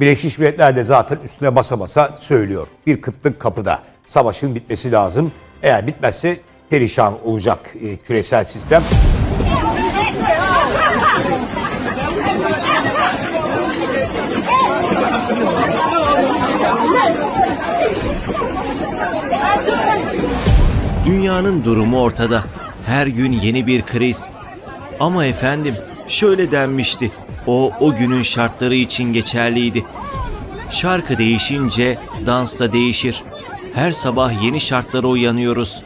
Birleşmiş Milletler de zaten üstüne basa basa söylüyor. Bir kıtlık kapıda. Savaşın bitmesi lazım. Eğer bitmezse perişan olacak e, küresel sistem. Dünyanın durumu ortada. Her gün yeni bir kriz. Ama efendim şöyle denmişti. O o günün şartları için geçerliydi. Şarkı değişince dans da değişir. Her sabah yeni şartlara uyanıyoruz.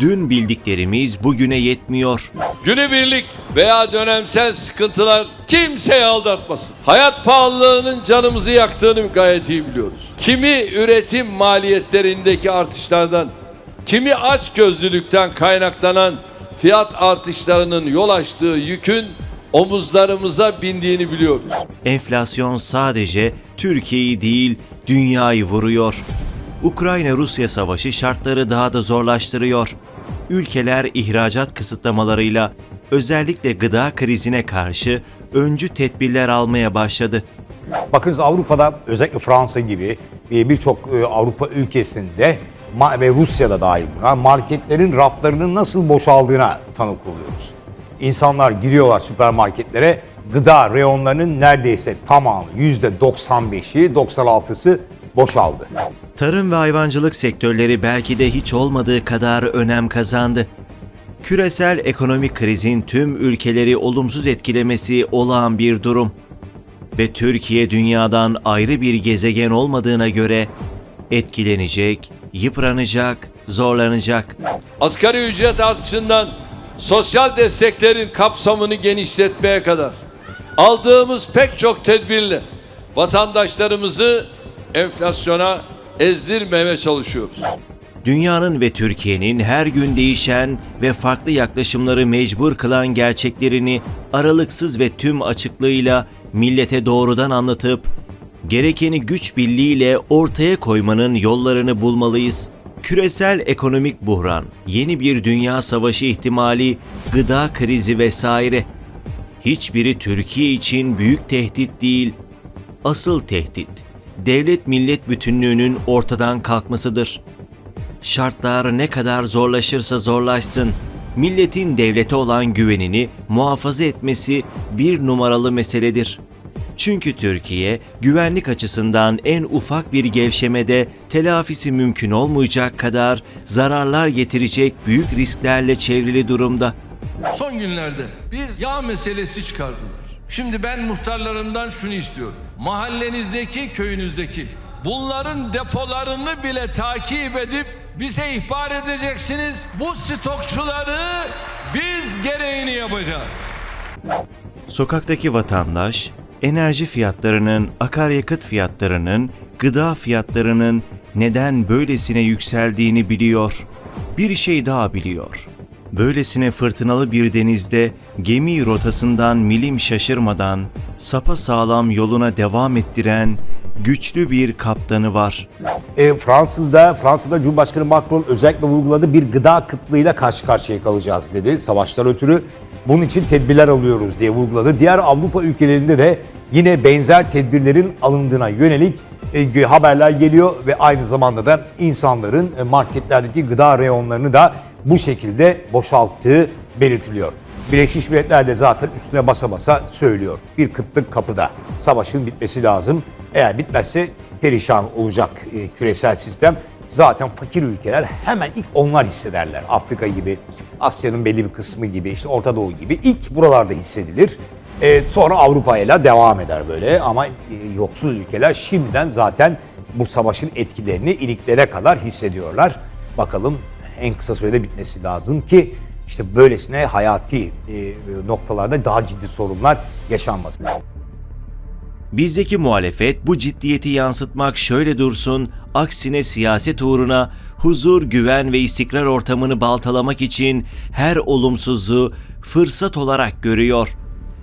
Dün bildiklerimiz bugüne yetmiyor. Günübirlik veya dönemsel sıkıntılar kimseyi aldatmasın. Hayat pahalılığının canımızı yaktığını gayet iyi biliyoruz. Kimi üretim maliyetlerindeki artışlardan, kimi aç gözlülükten kaynaklanan fiyat artışlarının yol açtığı yükün omuzlarımıza bindiğini biliyoruz. Enflasyon sadece Türkiye'yi değil dünyayı vuruyor. Ukrayna-Rusya savaşı şartları daha da zorlaştırıyor. Ülkeler ihracat kısıtlamalarıyla özellikle gıda krizine karşı öncü tedbirler almaya başladı. Bakınız Avrupa'da özellikle Fransa gibi e, birçok e, Avrupa ülkesinde ve Rusya'da dahil buna marketlerin raflarının nasıl boşaldığına tanık oluyoruz. İnsanlar giriyorlar süpermarketlere gıda reyonlarının neredeyse tamamı %95'i 96'sı boşaldı. Tarım ve hayvancılık sektörleri belki de hiç olmadığı kadar önem kazandı. Küresel ekonomik krizin tüm ülkeleri olumsuz etkilemesi olağan bir durum. Ve Türkiye dünyadan ayrı bir gezegen olmadığına göre etkilenecek, yıpranacak, zorlanacak. Asgari ücret artışından sosyal desteklerin kapsamını genişletmeye kadar aldığımız pek çok tedbirle vatandaşlarımızı enflasyona ezdirmemeye çalışıyoruz. Dünyanın ve Türkiye'nin her gün değişen ve farklı yaklaşımları mecbur kılan gerçeklerini aralıksız ve tüm açıklığıyla millete doğrudan anlatıp gerekeni güç birliğiyle ortaya koymanın yollarını bulmalıyız. Küresel ekonomik buhran, yeni bir dünya savaşı ihtimali, gıda krizi vesaire hiçbiri Türkiye için büyük tehdit değil, asıl tehdit devlet millet bütünlüğünün ortadan kalkmasıdır. Şartlar ne kadar zorlaşırsa zorlaşsın, milletin devlete olan güvenini muhafaza etmesi bir numaralı meseledir. Çünkü Türkiye güvenlik açısından en ufak bir gevşemede telafisi mümkün olmayacak kadar zararlar getirecek büyük risklerle çevrili durumda. Son günlerde bir yağ meselesi çıkardılar. Şimdi ben muhtarlarımdan şunu istiyorum. Mahallenizdeki, köyünüzdeki bunların depolarını bile takip edip bize ihbar edeceksiniz. Bu stokçuları biz gereğini yapacağız. Sokaktaki vatandaş enerji fiyatlarının, akaryakıt fiyatlarının, gıda fiyatlarının neden böylesine yükseldiğini biliyor. Bir şey daha biliyor. Böylesine fırtınalı bir denizde gemi rotasından milim şaşırmadan sapa sağlam yoluna devam ettiren güçlü bir kaptanı var. E, Fransız'da, Fransa'da Cumhurbaşkanı Macron özellikle vurguladı bir gıda kıtlığıyla karşı karşıya kalacağız dedi. Savaşlar ötürü bunun için tedbirler alıyoruz diye vurguladı. Diğer Avrupa ülkelerinde de yine benzer tedbirlerin alındığına yönelik e, haberler geliyor ve aynı zamanda da insanların e, marketlerdeki gıda reyonlarını da bu şekilde boşalttığı belirtiliyor. Birleşmiş Milletler de zaten üstüne basa basa söylüyor. Bir kıtlık kapıda. Savaşın bitmesi lazım. Eğer bitmezse perişan olacak e, küresel sistem. Zaten fakir ülkeler hemen ilk onlar hissederler. Afrika gibi, Asya'nın belli bir kısmı gibi, işte Orta Doğu gibi ilk buralarda hissedilir. E, sonra Avrupa ile devam eder böyle ama e, yoksul ülkeler şimdiden zaten bu savaşın etkilerini iliklere kadar hissediyorlar. Bakalım en kısa sürede bitmesi lazım ki işte böylesine hayati e, noktalarda daha ciddi sorunlar yaşanmasın. Bizdeki muhalefet bu ciddiyeti yansıtmak şöyle dursun, aksine siyaset uğruna huzur, güven ve istikrar ortamını baltalamak için her olumsuzu fırsat olarak görüyor.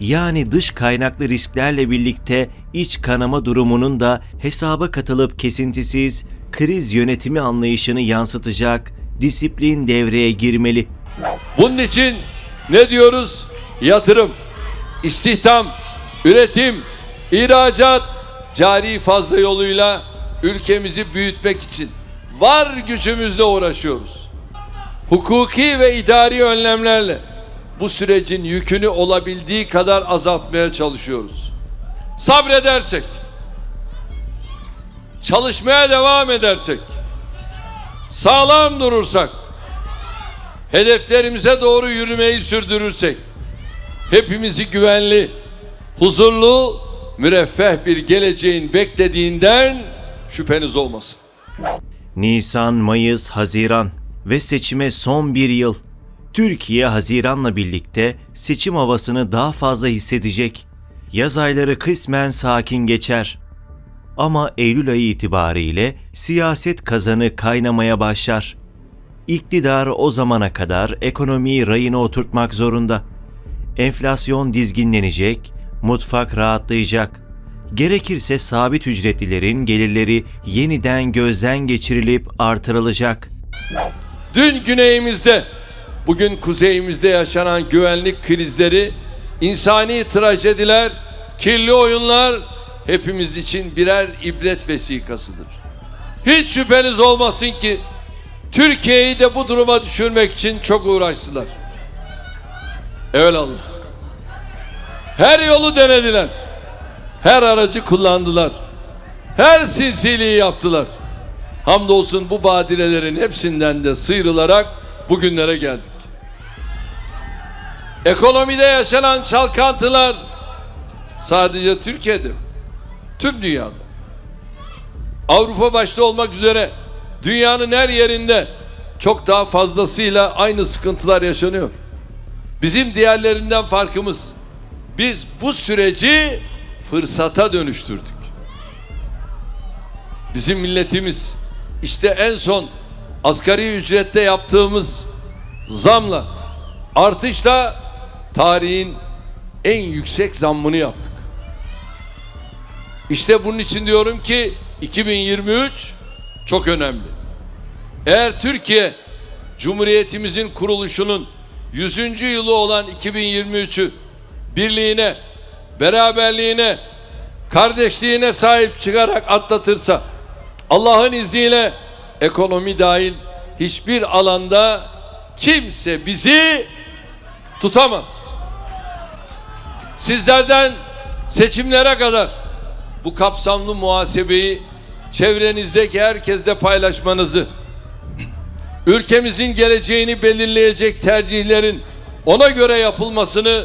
Yani dış kaynaklı risklerle birlikte iç kanama durumunun da hesaba katılıp kesintisiz kriz yönetimi anlayışını yansıtacak disiplin devreye girmeli. Bunun için ne diyoruz? Yatırım, istihdam, üretim, ihracat, cari fazla yoluyla ülkemizi büyütmek için var gücümüzle uğraşıyoruz. Hukuki ve idari önlemlerle bu sürecin yükünü olabildiği kadar azaltmaya çalışıyoruz. Sabredersek, çalışmaya devam edersek, sağlam durursak, hedeflerimize doğru yürümeyi sürdürürsek, hepimizi güvenli, huzurlu, müreffeh bir geleceğin beklediğinden şüpheniz olmasın. Nisan, Mayıs, Haziran ve seçime son bir yıl. Türkiye Haziran'la birlikte seçim havasını daha fazla hissedecek. Yaz ayları kısmen sakin geçer. Ama Eylül ayı itibariyle siyaset kazanı kaynamaya başlar. İktidar o zamana kadar ekonomiyi rayına oturtmak zorunda. Enflasyon dizginlenecek, mutfak rahatlayacak. Gerekirse sabit ücretlilerin gelirleri yeniden gözden geçirilip artırılacak. Dün güneyimizde, bugün kuzeyimizde yaşanan güvenlik krizleri, insani trajediler, kirli oyunlar hepimiz için birer ibret vesikasıdır. Hiç şüpheniz olmasın ki Türkiye'yi de bu duruma düşürmek için çok uğraştılar. Evelallah. Her yolu denediler. Her aracı kullandılar. Her silsiliği yaptılar. Hamdolsun bu badirelerin hepsinden de sıyrılarak bugünlere geldik. Ekonomide yaşanan çalkantılar sadece Türkiye'de, tüm dünyada. Avrupa başta olmak üzere dünyanın her yerinde çok daha fazlasıyla aynı sıkıntılar yaşanıyor. Bizim diğerlerinden farkımız biz bu süreci fırsata dönüştürdük. Bizim milletimiz işte en son asgari ücrette yaptığımız zamla artışla tarihin en yüksek zammını yaptık. İşte bunun için diyorum ki 2023 çok önemli. Eğer Türkiye Cumhuriyetimizin kuruluşunun 100. yılı olan 2023'ü birliğine, beraberliğine, kardeşliğine sahip çıkarak atlatırsa Allah'ın izniyle ekonomi dahil hiçbir alanda kimse bizi tutamaz. Sizlerden seçimlere kadar bu kapsamlı muhasebeyi çevrenizdeki herkesle paylaşmanızı, ülkemizin geleceğini belirleyecek tercihlerin ona göre yapılmasını